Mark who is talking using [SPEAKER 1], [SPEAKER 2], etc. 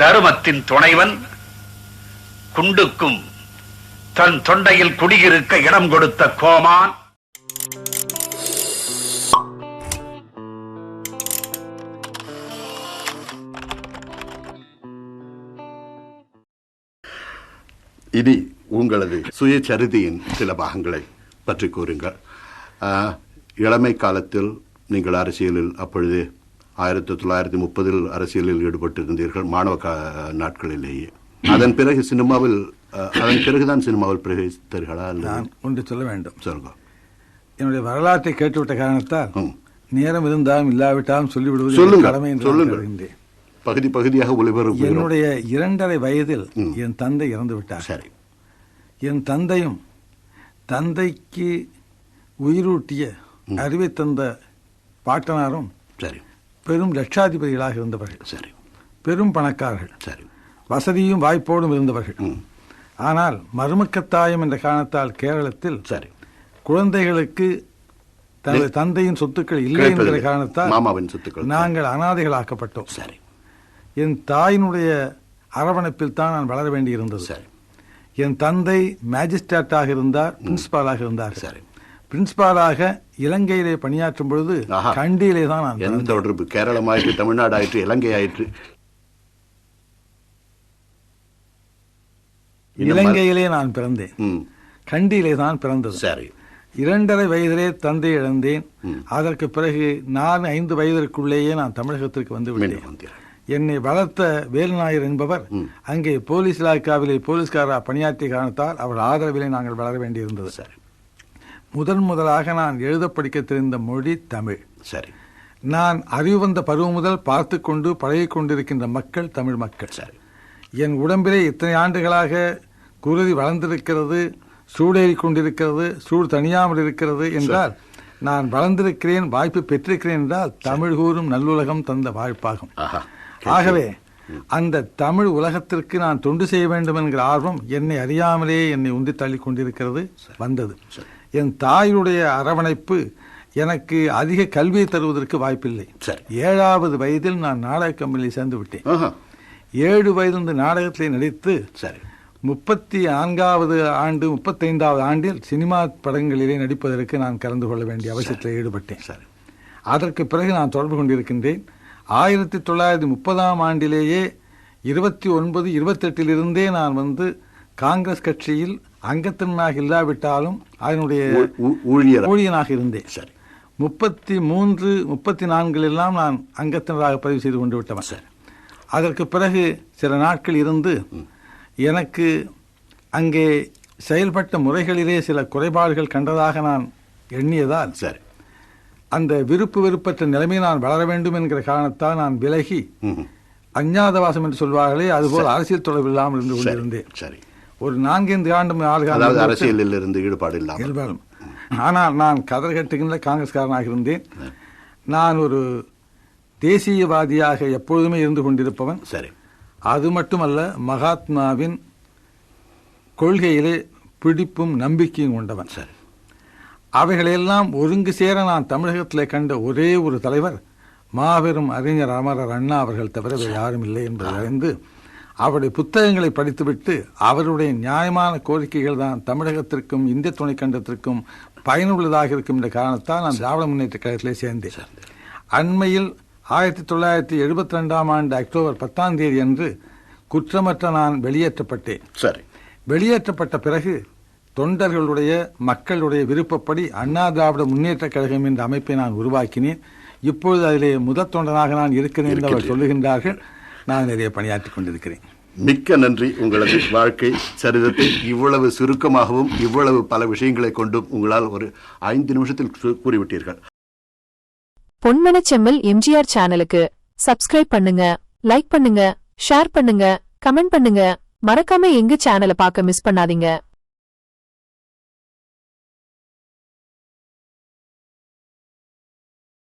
[SPEAKER 1] தருமத்தின் துணைவன் குண்டுக்கும் தன் தொண்டையில் குடியிருக்க இடம் கொடுத்த கோமான்.
[SPEAKER 2] இனி உங்களது சுயச்சரிதியின் சில பாகங்களை பற்றி கூறுங்கள். இளமை காலத்தில் நீங்கள் அரசியலில் அப்பொழுது ஆயிரத்தி தொள்ளாயிரத்தி முப்பதில் அரசியலில் ஈடுபட்டிருந்தீர்கள் மாணவ கா- நாட்களிலேயே. அதன் பிறகு சினிமாவில் அதன் பிறகுதான் சினிமாவில் பிரவேசித்தீர்களா
[SPEAKER 3] நான் ஒன்று சொல்ல வேண்டும்.
[SPEAKER 2] சொல்லுங்க.
[SPEAKER 3] என்னுடைய வரலாற்றை கேட்டுவிட்ட காரணத்தால். நேரம் இருந்தாலும் இல்லாவிட்டாலும் சொல்லிவிடுவது கடமை என்று
[SPEAKER 2] சொல்லுங்கள். பகுதி பகுதியாக ஒளிபரப்பு.
[SPEAKER 3] என்னுடைய இரண்டரை வயதில். என் தந்தை இறந்து விட்டார்
[SPEAKER 2] சரி.
[SPEAKER 3] என் தந்தையும் தந்தைக்கு உயிரூட்டிய அறிவை தந்த பாட்டனாரும்
[SPEAKER 2] சரி.
[SPEAKER 3] பெரும் லட்சாதிபதிகளாக இருந்தவர்கள்.
[SPEAKER 2] சரி.
[SPEAKER 3] பெரும் பணக்காரர்கள்.
[SPEAKER 2] சரி.
[SPEAKER 3] வசதியும் வாய்ப்போடும் இருந்தவர்கள். ஆனால் மருமக்கத்தாயம் என்ற காரணத்தால் கேரளத்தில்
[SPEAKER 2] சரி.
[SPEAKER 3] குழந்தைகளுக்கு தனது தந்தையின் சொத்துக்கள் இல்லை என்கிற
[SPEAKER 2] கிடைப்பதில்லை.
[SPEAKER 3] காரணத்தால்
[SPEAKER 2] மாமாவின் சொத்துக்கள்.
[SPEAKER 3] நாங்கள் அனாதைகளாக்கப்பட்டோம்.
[SPEAKER 2] சரி.
[SPEAKER 3] என் தாயினுடைய அரவணைப்பில் தான் நான் வளர வேண்டியிருந்தது.
[SPEAKER 2] சரி.
[SPEAKER 3] என் தந்தை மேஜிஸ்ட்ரேட்டாக இருந்தார் பிரின்சிபாலாக இருந்தார்.
[SPEAKER 2] சரி.
[SPEAKER 3] பிரின்சிபாலாக இலங்கையிலே பணியாற்றும் பொழுது. கண்டியிலே தான் நான் பிறந்தேன்.
[SPEAKER 2] தொடர்பு? கேரளம் ஆயிற்று தமிழ்நாடு ஆயிற்று இலங்கை ஆயிற்று
[SPEAKER 3] இலங்கையிலே நான் பிறந்தேன். கண்டியிலே தான் பிறந்தது.
[SPEAKER 2] சரி.
[SPEAKER 3] இரண்டரை வயதிலே தந்தை இழந்தேன். அதற்கு பிறகு நான் ஐந்து வயதிற்குள்ளேயே நான் தமிழகத்திற்கு வந்து விட்டேன். என்னை வளர்த்த வேலுநாயர் என்பவர். அங்கே போலீஸ் இலாக்காவிலே போலீஸ்காரா பணியாற்றிய காரணத்தால் அவர் ஆதரவிலே நாங்கள் வளர வேண்டியிருந்தது.
[SPEAKER 2] சரி.
[SPEAKER 3] முதன் முதலாக நான் எழுத படிக்க தெரிந்த மொழி தமிழ்.
[SPEAKER 2] சரி.
[SPEAKER 3] நான் அறிவு வந்த பருவம் முதல் பார்த்து கொண்டு பழகிக் கொண்டிருக்கின்ற மக்கள் தமிழ் மக்கள்.
[SPEAKER 2] சரி.
[SPEAKER 3] என் உடம்பிலே இத்தனை ஆண்டுகளாக குருதி வளர்ந்திருக்கிறது சூடேறி கொண்டிருக்கிறது சூடு தணியாமல் இருக்கிறது என்றால் நான் வளர்ந்திருக்கிறேன் வாய்ப்பு பெற்றிருக்கிறேன் என்றால் தமிழ் கூறும் நல்லுலகம் தந்த வாய்ப்பாகும். ஆகவே அந்த தமிழ் உலகத்திற்கு நான் தொண்டு செய்ய வேண்டும் என்கிற ஆர்வம் என்னை அறியாமலே என்னை உந்தி தள்ளி கொண்டிருக்கிறது வந்தது. என் தாயுடைய அரவணைப்பு எனக்கு அதிக கல்வியை தருவதற்கு வாய்ப்பில்லை.
[SPEAKER 2] சரி.
[SPEAKER 3] ஏழாவது வயதில் நான் நாடக கம்பெனியில் சேர்ந்து விட்டேன். ஏழு வயதிலிருந்து நாடகத்திலே நடித்து
[SPEAKER 2] சரி.
[SPEAKER 3] முப்பத்தி நான்காவது ஆண்டு முப்பத்தைந்தாவது ஆண்டில் சினிமா படங்களிலே நடிப்பதற்கு நான் கலந்து கொள்ள வேண்டிய அவசியத்தில் ஈடுபட்டேன்.
[SPEAKER 2] சரி.
[SPEAKER 3] அதற்கு பிறகு நான் தொடர்பு கொண்டிருக்கின்றேன். ஆயிரத்தி தொள்ளாயிரத்தி முப்பதாம் ஆண்டிலேயே இருபத்தி ஒன்பது இருபத்தெட்டிலிருந்தே நான் வந்து காங்கிரஸ் கட்சியில் அங்கத்தனாக இல்லாவிட்டாலும் அதனுடைய
[SPEAKER 2] ஊழியர்?
[SPEAKER 3] ஊழியனாக இருந்தேன்.
[SPEAKER 2] சரி.
[SPEAKER 3] முப்பத்தி மூன்று முப்பத்தி நான்கிலெல்லாம் நான் அங்கத்தினராக பதிவு செய்து கொண்டு விட்டவன்.
[SPEAKER 2] சரி.
[SPEAKER 3] அதற்கு பிறகு சில நாட்கள் இருந்து எனக்கு அங்கே செயல்பட்ட முறைகளிலே சில குறைபாடுகள் கண்டதாக நான் எண்ணியதால்
[SPEAKER 2] சரி.
[SPEAKER 3] அந்த விருப்பு வெறுப்பற்ற நிலைமை நான் வளர வேண்டும் என்கிற காரணத்தால் நான் விலகி. அஞ்ஞாதவாசம் என்று சொல்வார்களே அதுபோல் அரசியல் தொடர்பு இல்லாமல் இருந்து கொண்டிருந்தேன்.
[SPEAKER 2] சரி.
[SPEAKER 3] ஒரு நான்கைந்து ஆண்டு ஆறு காலம்
[SPEAKER 2] அதாவது
[SPEAKER 3] இருந்துவிட்டு-
[SPEAKER 2] அரசியலில் இருந்து ஈடுபாடு இல்லாமல்.
[SPEAKER 3] இருபாலும் ஆனால் நான் கதர் கட்டுகின்ற காங்கிரஸ்காரனாக இருந்தேன். நான் ஒரு தேசியவாதியாக எப்பொழுதுமே இருந்து கொண்டிருப்பவன்.
[SPEAKER 2] சரி.
[SPEAKER 3] அது மட்டுமல்ல மகாத்மாவின் கொள்கையிலே பிடிப்பும் நம்பிக்கையும் கொண்டவன்.
[SPEAKER 2] சரி.
[SPEAKER 3] அவைகளெல்லாம் ஒருங்கு சேர நான் தமிழகத்திலே கண்ட ஒரே ஒரு தலைவர் மாபெரும் அறிஞர் அமரர் அண்ணா அவர்கள் தவிர வேறு யாரும் இல்லை என்பதை அறிந்து அவருடைய புத்தகங்களை படித்துவிட்டு அவருடைய நியாயமான கோரிக்கைகள் தான் தமிழகத்திற்கும் இந்திய துணைக்கண்டத்திற்கும் பயனுள்ளதாக இருக்கும் என்ற காரணத்தால் நான் திராவிட முன்னேற்ற கழகத்திலே சேர்ந்தேன். அண்மையில் ஆயிரத்தி தொள்ளாயிரத்தி எழுபத்தி ரெண்டாம் ஆண்டு அக்டோபர் பத்தாம் தேதி அன்று குற்றமற்ற நான் வெளியேற்றப்பட்டேன்.
[SPEAKER 2] சரி.
[SPEAKER 3] வெளியேற்றப்பட்ட பிறகு தொண்டர்களுடைய மக்களுடைய விருப்பப்படி அண்ணா திராவிட முன்னேற்ற கழகம் என்ற அமைப்பை நான் உருவாக்கினேன். இப்பொழுது அதிலே முதற் தொண்டனாக நான் இருக்கிறேன் என்று அவர். சொல்லுகின்றார்கள். நான் நிறைய பணியாற்றிக் கொண்டிருக்கிறேன்.
[SPEAKER 2] மிக்க நன்றி. உங்களது வாழ்க்கை சரிதத்தை இவ்வளவு சுருக்கமாகவும் இவ்வளவு பல விஷயங்களை கொண்டும் உங்களால் ஒரு ஐந்து நிமிஷத்தில் கூறிவிட்டீர்கள்.
[SPEAKER 4] பொன்மனச் செம்மல் எம்ஜிஆர் சேனலுக்கு சப்ஸ்கிரைப் பண்ணுங்க லைக் பண்ணுங்க ஷேர் பண்ணுங்க கமெண்ட் பண்ணுங்க. மறக்காம எங்க சேனலை பார்க்க மிஸ் பண்ணாதீங்க.